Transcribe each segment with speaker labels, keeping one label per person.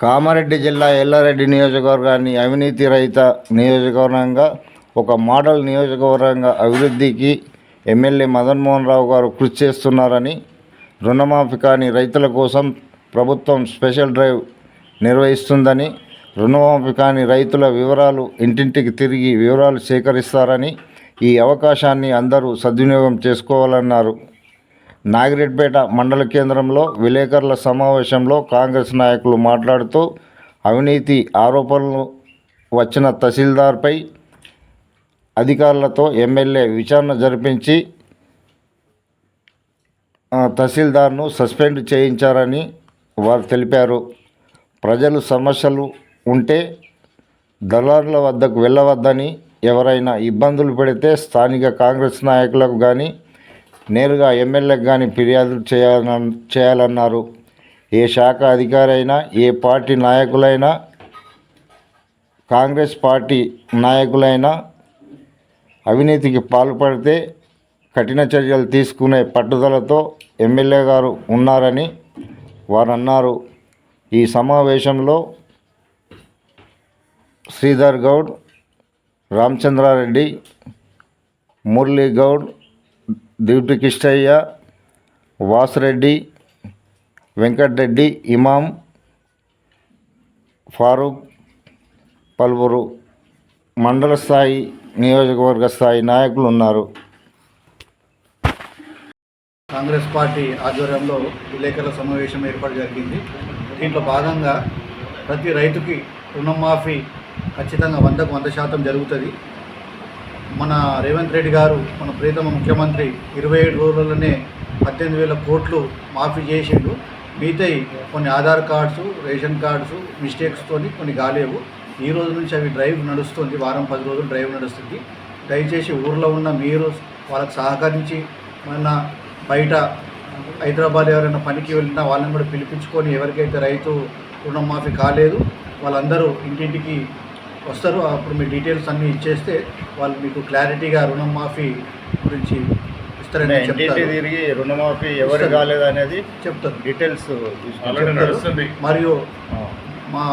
Speaker 1: కామారెడ్డి జిల్లా ఎల్లారెడ్డి నియోజకవర్గాన్ని అవినీతి రహిత నియోజకవర్గంగా ఒక మోడల్ నియోజకవర్గంగా అభివృద్ధికి ఎమ్మెల్యే మదన్మోహన్ రావు గారు కృషి చేస్తున్నారని రుణమాఫీ కాని రైతుల కోసం ప్రభుత్వం స్పెషల్ డ్రైవ్ నిర్వహిస్తుందని రుణమాఫీ కాని రైతుల వివరాలు ఇంటింటికి తిరిగి వివరాలు సేకరిస్తారని ఈ అవకాశాన్ని అందరూ సద్వినియోగం చేసుకోవాలన్నారు. నాగిరెడ్పేట మండల కేంద్రంలో విలేకరుల సమావేశంలో కాంగ్రెస్ నాయకులు మాట్లాడుతూ అవినీతి ఆరోపణలు వచ్చిన తహసీల్దార్పై అధికారులతో ఎమ్మెల్యే విచారణ జరిపించి తహసీల్దార్ను సస్పెండ్ చేయించారని వారు తెలిపారు. ప్రజలు సమస్యలు ఉంటే దళారుల వద్దకు వెళ్ళవద్దని ఎవరైనా ఇబ్బందులు పెడితే స్థానిక కాంగ్రెస్ నాయకులకు కానీ నేరుగా ఎమ్మెల్యేకి కానీ ఫిర్యాదు చేయాలని చేయాలన్నారు. ఏ శాఖ అధికారి అయినా ఏ పార్టీ నాయకులైనా కాంగ్రెస్ పార్టీ నాయకులైనా అవినీతికి పాల్పడితే కఠిన చర్యలు తీసుకునే పట్టుదలతో ఎమ్మెల్యే గారు ఉన్నారని వారు అన్నారు ఈ సమావేశంలో శ్రీధర్ గౌడ్ రామచంద్రారెడ్డి మురళీ గౌడ్ దివిటి కిష్టయ్య వాసిరెడ్డి వెంకటరెడ్డి ఇమాం ఫారూక్ పలువురు మండల స్థాయి నియోజకవర్గ స్థాయి నాయకులు ఉన్నారు.
Speaker 2: కాంగ్రెస్ పార్టీ ఆధ్వర్యంలో విలేకరుల సమావేశం ఏర్పాటు జరిగింది. దీంట్లో భాగంగా ప్రతి రైతుకి రుణమాఫీ ఖచ్చితంగా వందకు వంద శాతం జరుగుతుంది. మన రేవంత్ రెడ్డి గారు మన ప్రీతమ ముఖ్యమంత్రి ఇరవై ఏడు రోజుల్లోనే పద్దెనిమిది వేల కోట్లు మాఫీ చేసిండు. మిగతాయి కొన్ని ఆధార్ కార్డ్స్ రేషన్ కార్డ్స్ మిస్టేక్స్తో కొన్ని కాలేవు. ఈ రోజు నుంచి అవి డ్రైవ్ నడుస్తుంది. వారం పది రోజులు డ్రైవ్ నడుస్తుంది. దయచేసి ఊర్లో ఉన్న మీరు వాళ్ళకి సహకరించి మన బయట హైదరాబాద్ ఎవరైనా పనికి వెళ్ళినా వాళ్ళని కూడా పిలిపించుకొని ఎవరికైతే రైతు రుణమాఫీ కాలేదు వాళ్ళందరూ ఇంటింటికి వస్తారు. అప్పుడు మీ డీటెయిల్స్ అన్నీ ఇచ్చేస్తే వాళ్ళు మీకు క్లారిటీగా రుణమాఫీ గురించి
Speaker 1: తిరిగి రుణమాఫీ ఎవరు కాలేదు అనేది
Speaker 2: చెప్తారు.
Speaker 1: డీటెయిల్స్.
Speaker 2: మరియు మా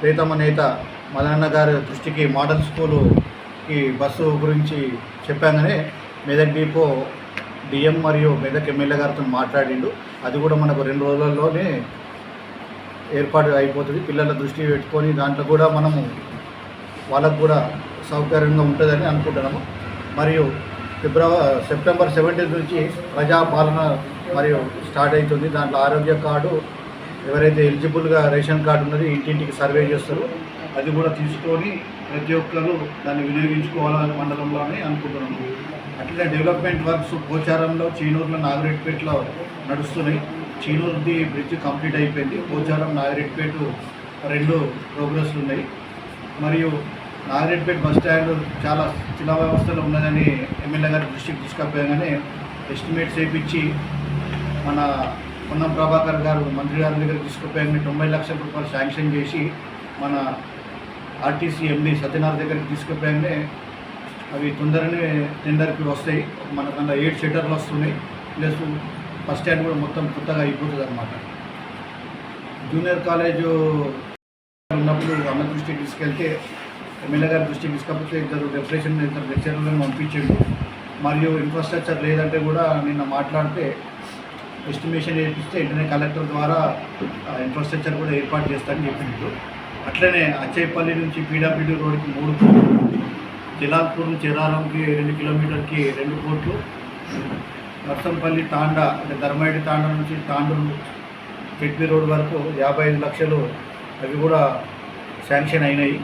Speaker 2: ప్రీతమ నేత మదనన్న గారి దృష్టికి మోడల్ స్కూలుకి బస్సు గురించి చెప్పాగానే మెదక్ డిపో డిఎం మరియు మెదక్ ఎమ్మెల్యే గారితో మాట్లాడిండు. అది కూడా మనకు రెండు రోజులలోనే ఏర్పాటు అయిపోతుంది. పిల్లల దృష్టి పెట్టుకొని దాంట్లో కూడా మనము వాళ్ళకు కూడా సౌకర్యంగా ఉంటుందని అనుకుంటున్నాము. మరియు ఫిబ్రవరి సెప్టెంబర్ సెవెంటీన్త్ నుంచి ప్రజాపాలన మరియు స్టార్ట్ అవుతుంది. దాంట్లో ఆరోగ్య కార్డు ఎవరైతే ఎలిజిబుల్గా రేషన్ కార్డు ఉన్నది ఇంటింటికి సర్వే చేస్తారు. అది కూడా తీసుకొని ప్రతి ఒక్కరు దాన్ని వినియోగించుకోవాలని మండలంలోనే అనుకుంటున్నాము. అట్లనే డెవలప్మెంట్ వర్క్స్ పోచారంలో చీనూరులో నాగరెడ్డిపేటలో నడుస్తున్నాయి. చీనూరుది బ్రిడ్జ్ కంప్లీట్ అయిపోయింది. పోచారం నాగరెడ్డిపేట రెండు ప్రోగ్రెస్లు ఉన్నాయి. మరియు నాగరెడ్డిపేట బస్ స్టాండ్ చాలా చిన్న వ్యవస్థలో ఉన్నదని ఎమ్మెల్యే గారి దృష్టికి తీసుకపోయాగానే ఎస్టిమేట్స్ వేయించి మన పొన్నం ప్రభాకర్ గారు మంత్రి గారి దగ్గర తీసుకుపోయాగానే తొంభై లక్షల రూపాయలు శాంక్షన్ చేసి మన ఆర్టీసీ ఎండి సత్యనారాయణ దగ్గరికి తీసుకుపోయాగానే అవి తొందరనే టెండర్కి వస్తాయి. మన ఏడు ఎయిట్ షెటర్లు వస్తున్నాయి. ప్లస్ బస్ స్టాండ్ కూడా మొత్తం కొత్తగా అయిపోతుంది అనమాట జూనియర్ కాలేజు ఉన్నప్పుడు అన్న దృష్టికి తీసుకెళ్తే ఎమ్మెల్యే గారి దృష్టికి తీసుకపోతే ఇద్దరు డెప్రెషన్ ఇద్దరు లెక్చరర్లను పంపించండి. మరియు ఇన్ఫ్రాస్ట్రక్చర్ లేదంటే కూడా నిన్న మాట్లాడితే ఎస్టిమేషన్ చేపిస్తే వెంటనే కలెక్టర్ ద్వారా ఇన్ఫ్రాస్ట్రక్చర్ కూడా ఏర్పాటు చేస్తారని చెప్పినట్టు అట్లనే అచ్చేపల్లి నుంచి పీడాపీడి రోడ్కి మూడు కోట్లు జలాల్పూర్ నుంచి ఎరారంకి రెండు కిలోమీటర్కి రెండు కోట్లు నర్సంపల్లి తాండా అంటే ధర్మాయిడి తాండా నుంచి తాండూరు కెట్బీ రోడ్ వరకు యాభై ఐదు లక్షలు అవి కూడా శాంక్షన్ అయినాయి.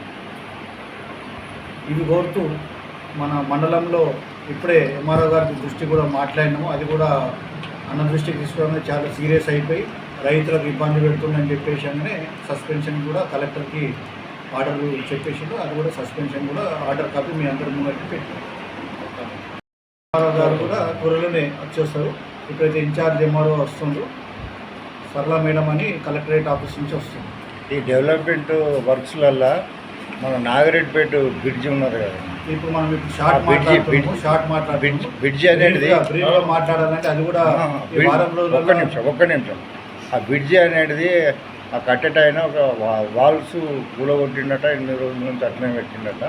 Speaker 2: ఇవి కోరుతూ మన మండలంలో ఇప్పుడే ఎంఆర్ఓ గారి దృష్టి కూడా మాట్లాడినాము. అది కూడా అన్న దృష్టికి తీసుకోవడం చాలా సీరియస్ అయిపోయి రైతులకు ఇబ్బంది పెడుతుందని చెప్పేసి అంటే సస్పెన్షన్ కూడా కలెక్టర్కి ఆర్డర్ చెప్పేసిండు. అది కూడా సస్పెన్షన్ కూడా ఆర్డర్ కాపీ మీ అందరి ముందరికి పెట్టారు ఎంఆర్ఓ గారు కూడా త్వరలోనే వచ్చేస్తారు. ఇప్పుడైతే ఇన్ఛార్జ్ ఎంఆర్ఓ వస్తుండ్రు. సరళ మేడం అని కలెక్టరేట్ ఆఫీస్ నుంచి వస్తుంది.
Speaker 1: ఈ డెవలప్మెంట్ వర్క్స్లల్లో మన నాగిరెడ్డిపేట బ్రిడ్జి ఉన్నారు కదా.
Speaker 2: ఇప్పుడు మనం ఇప్పుడు షార్ట్ మాట్లాడుతున్నాము. షార్ట్
Speaker 1: బ్రిడ్జ్
Speaker 2: మాట్లాడుతున్నాము
Speaker 1: బ్రిడ్జ్ అనేది
Speaker 2: మాట్లాడాలంటే అది కూడా
Speaker 1: ఒక్క నిమిషం ఒక్క నిమిషం. ఆ బ్రిడ్జి అనేది ఆ కట్టెట ఆయన ఒక వాల్స్ కూలగొట్టిండట ఎన్ని రోజుల నుంచి అట్లనే పెట్టిండట.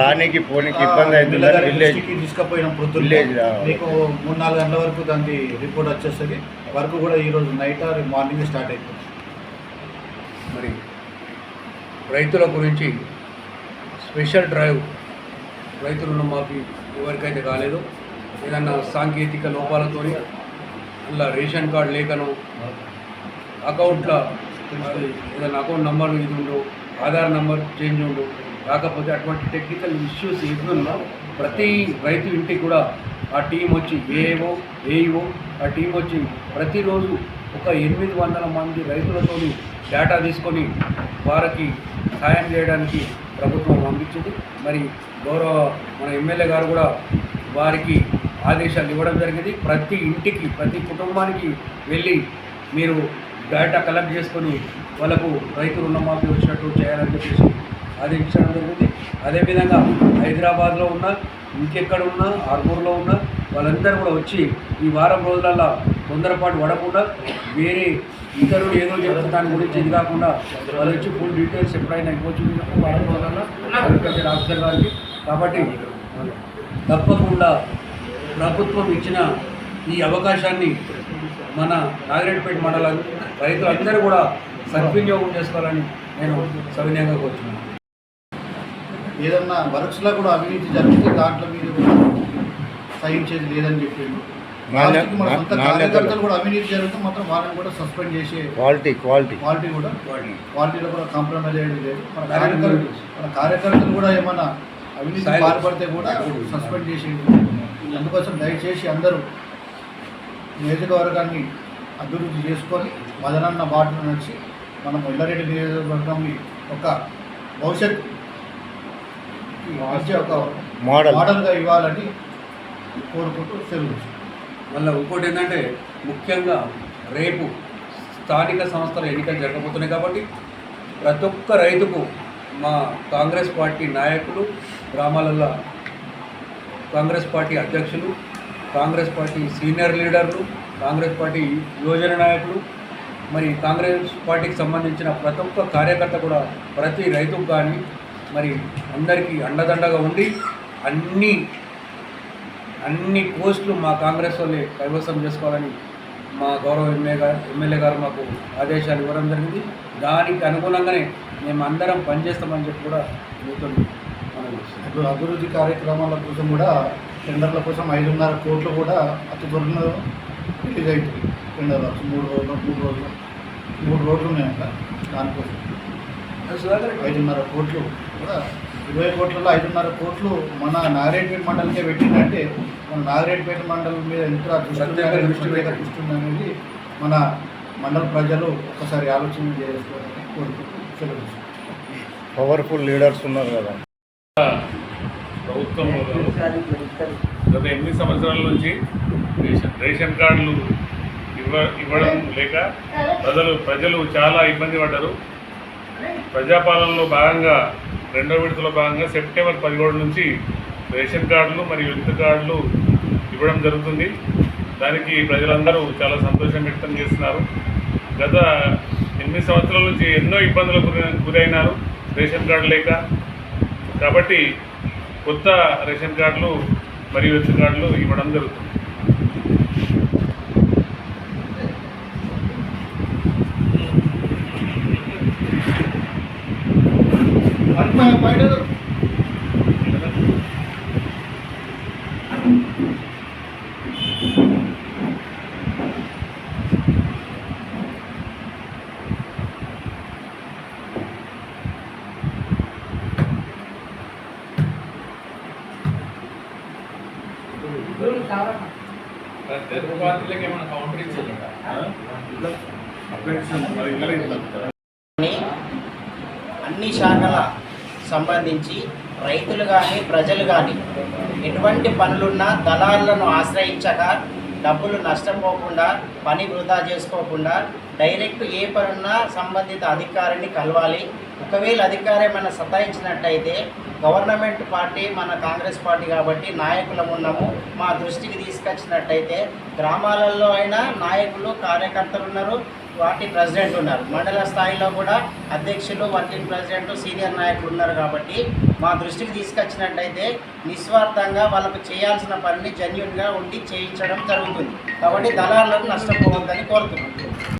Speaker 1: రానికి పోనీకి ఇబ్బంది అవుతుంది విలేజ్
Speaker 2: దృష్టికి తీసుకుపోయిన ప్రొద్దున
Speaker 1: విలేజ్.
Speaker 2: మీకు మూడు నాలుగు గంటల వరకు దాని రిపోర్ట్ వచ్చేస్తుంది. వర్క్ కూడా ఈరోజు నైట్ ఆర్ మార్నింగ్ స్టార్ట్ అవుతుంది
Speaker 3: మరి రైతుల గురించి స్పెషల్ డ్రైవ్ రైతు రుణమాఫీ ఎవరికైతే కాలేదో ఏదన్నా సాంకేతిక లోపాలతో అలా రేషన్ కార్డు లేకను అకౌంట్లో ఏదైనా అకౌంట్ నెంబర్ ఇది ఉండు ఆధార్ నెంబర్ చేంజ్ ఉండు కాకపోతే అటువంటి టెక్నికల్ ఇష్యూస్ ఏదున్నా ప్రతి రైతు ఇంటికి కూడా ఆ టీం వచ్చి ఏవో ఏఈఓ ఆ టీం వచ్చి ప్రతిరోజు ఒక ఎనిమిది వందల మంది రైతులతో డేటా తీసుకొని వారికి సాయం చేయడానికి ప్రభుత్వం పంపించింది. మరి గౌరవ మన ఎమ్మెల్యే గారు కూడా వారికి ఆదేశాలు ఇవ్వడం జరిగింది. ప్రతి ఇంటికి ప్రతి కుటుంబానికి వెళ్ళి మీరు డేటా కలెక్ట్ చేసుకొని వాళ్ళకు రైతు రుణమాఫీ వచ్చినట్టు చేయాలని చెప్పేసి ఆదేశించడం జరిగింది. అదేవిధంగా హైదరాబాద్లో ఉన్న ఇంకెక్కడ ఉన్నా ఆర్మూర్లో ఉన్న వాళ్ళందరూ కూడా వచ్చి ఈ వారం రోజులలో తొందరపాటు పడకుండా వేరే ఇతరుడు ఏదో చెప్తారు దాని గురించి ఇది కాకుండా వాళ్ళు వచ్చి ఫుల్ డీటెయిల్స్ ఎప్పుడైనా ఇవ్వచ్చు వారం రోజులలో అగ్రికల్చర్ ఆఫీసర్ గారికి. కాబట్టి తప్పకుండా ప్రభుత్వం ఇచ్చిన ఈ అవకాశాన్ని మన నాగిరెడ్డిపేట మండల రైతులందరూ కూడా సద్వినియోగం చేసుకోవాలని నేను సవినయంగా కోరుతున్నాను
Speaker 2: ఏదన్నా వర్క్స్లో కూడా అవినీతి జరిగితే దాంట్లో మీరు సహించేది లేదని చెప్పిండు
Speaker 1: నాణ్య-
Speaker 2: లాస్ట్కి మన సొంత
Speaker 1: నాణ్యతలు.
Speaker 2: కార్యకర్తలు కూడా అవినీతి జరిగితే మాత్రం వాళ్ళని కూడా సస్పెండ్ చేసే
Speaker 1: క్వాలిటీ క్వాలిటీ
Speaker 2: క్వాలిటీ కూడా క్వాలిటీలో కూడా కాంప్రమైజ్ అయ్యేది లేదు. మన కార్యకర్తలు మన కార్యకర్తలు కూడా ఏమైనా అవినీతి
Speaker 3: Silence.
Speaker 2: పాల్పడితే కూడా సస్పెండ్ చేసేది అందుకోసం దయచేసి అందరూ నియోజకవర్గాన్ని అభివృద్ధి చేసుకొని మదనన్న బాటలో నడిచి మనం ఎల్లారెడ్డి నియోజకవర్గంని ఒక భవిష్యత్ ఒక
Speaker 1: మోడల్
Speaker 2: మోడల్గా ఇవ్వాలని కోరుకుంటూ సెలవు
Speaker 3: మళ్ళీ ఇంకోటి ఏంటంటే ముఖ్యంగా రేపు స్థానిక సంస్థల ఎన్నికలు జరగబోతున్నాయి కాబట్టి ప్రతి ఒక్క రైతుకు మా కాంగ్రెస్ పార్టీ నాయకులు గ్రామాలలో కాంగ్రెస్ పార్టీ అధ్యక్షులు కాంగ్రెస్ పార్టీ సీనియర్ లీడర్లు కాంగ్రెస్ పార్టీ యువజన నాయకులు మరి కాంగ్రెస్ పార్టీకి సంబంధించిన ప్రతి ఒక్క కార్యకర్త కూడా ప్రతి రైతుకు కానీ మరి అందరికీ అండదండగా ఉండి అన్ని అన్ని పోస్టులు మా కాంగ్రెస్ వాళ్ళే కైవసం చేసుకోవాలని మా గౌరవ ఎమ్మెల్యే గారు ఎమ్మెల్యే గారు మాకు ఆదేశాలు ఇవ్వడం జరిగింది. దానికి అనుగుణంగానే మేము అందరం పనిచేస్తామని చెప్పి కూడా మీతో
Speaker 2: ఇప్పుడు అభివృద్ధి కార్యక్రమాల కోసం కూడా టెండర్ల కోసం ఐదున్నర కోట్లు కూడా అతి త్వరలో రిలీజ్ అవుతుంది టెండర్లు మూడు రోజులు మూడు రోజులు మూడు రోడ్లు ఉన్నాయంట దానికోసం. ఐదున్నర కోట్లు కూడా ఇరవై కోట్లలో ఐదున్నర కోట్లు మన నాగరేడ్పేట మండలికే పెట్టిందంటే మన నాగరేడ్పేట మండలం మీద ఎంత దృష్టి ఉంది అనేది మన మండల ప్రజలు ఒకసారి ఆలోచన చేసుకోవాలని.
Speaker 1: పవర్ఫుల్ లీడర్స్ ఉన్నారు కదా.
Speaker 4: ప్రభుత్వం గత ఎనిమిది సంవత్సరాల నుంచి రేషన్ రేషన్ కార్డులు ఇవ్వ ఇవ్వడం లేక ప్రజలు ప్రజలు చాలా ఇబ్బంది పడ్డారు. ప్రజాపాలనలో భాగంగా రెండో విడతలో భాగంగా సెప్టెంబర్ పదిహేడు నుంచి రేషన్ కార్డులు మరియు హెల్త్ కార్డులు ఇవ్వడం జరుగుతుంది. దానికి ప్రజలందరూ చాలా సంతోషం వ్యక్తం చేస్తున్నారు. గత ఎనిమిది సంవత్సరాల నుంచి ఎన్నో ఇబ్బందులకు గురైనారు రేషన్ కార్డు లేక. కాబట్టి కొత్త రేషన్ కార్డులు మరియు హెల్త్ కార్డులు ఇవ్వడం జరుగుతుంది
Speaker 2: అమ్మాయి బయట
Speaker 5: అన్ని శాఖల సంబంధించి రైతులు కానీ ప్రజలు కానీ ఎటువంటి పనులున్నా దళారులను ఆశ్రయించక డబ్బులు నష్టపోకుండా పని వృధా చేసుకోకుండా డైరెక్ట్ ఏ పనున్నా సంబంధిత అధికారిని కలవాలి. ఒకవేళ అధికారి ఏమైనా సతాయించినట్టయితే గవర్నమెంట్ పార్టీ మన కాంగ్రెస్ పార్టీ కాబట్టి నాయకులం ఉన్నాము. మా దృష్టికి తీసుకొచ్చినట్టయితే గ్రామాలలో అయినా నాయకులు కార్యకర్తలు ఉన్నారు వాటి ప్రెసిడెంట్ ఉన్నారు. మండల స్థాయిలో కూడా అధ్యక్షులు వర్కింగ్ ప్రెసిడెంట్ సీనియర్ నాయకులు ఉన్నారు కాబట్టి మా దృష్టికి తీసుకొచ్చినట్టయితే నిస్వార్థంగా వాళ్ళకు చేయాల్సిన పనిని జెన్యున్గా ఉండి చేయించడం జరుగుతుంది. కాబట్టి దళారులకు నష్టపోవద్దని కోరుతున్నాం.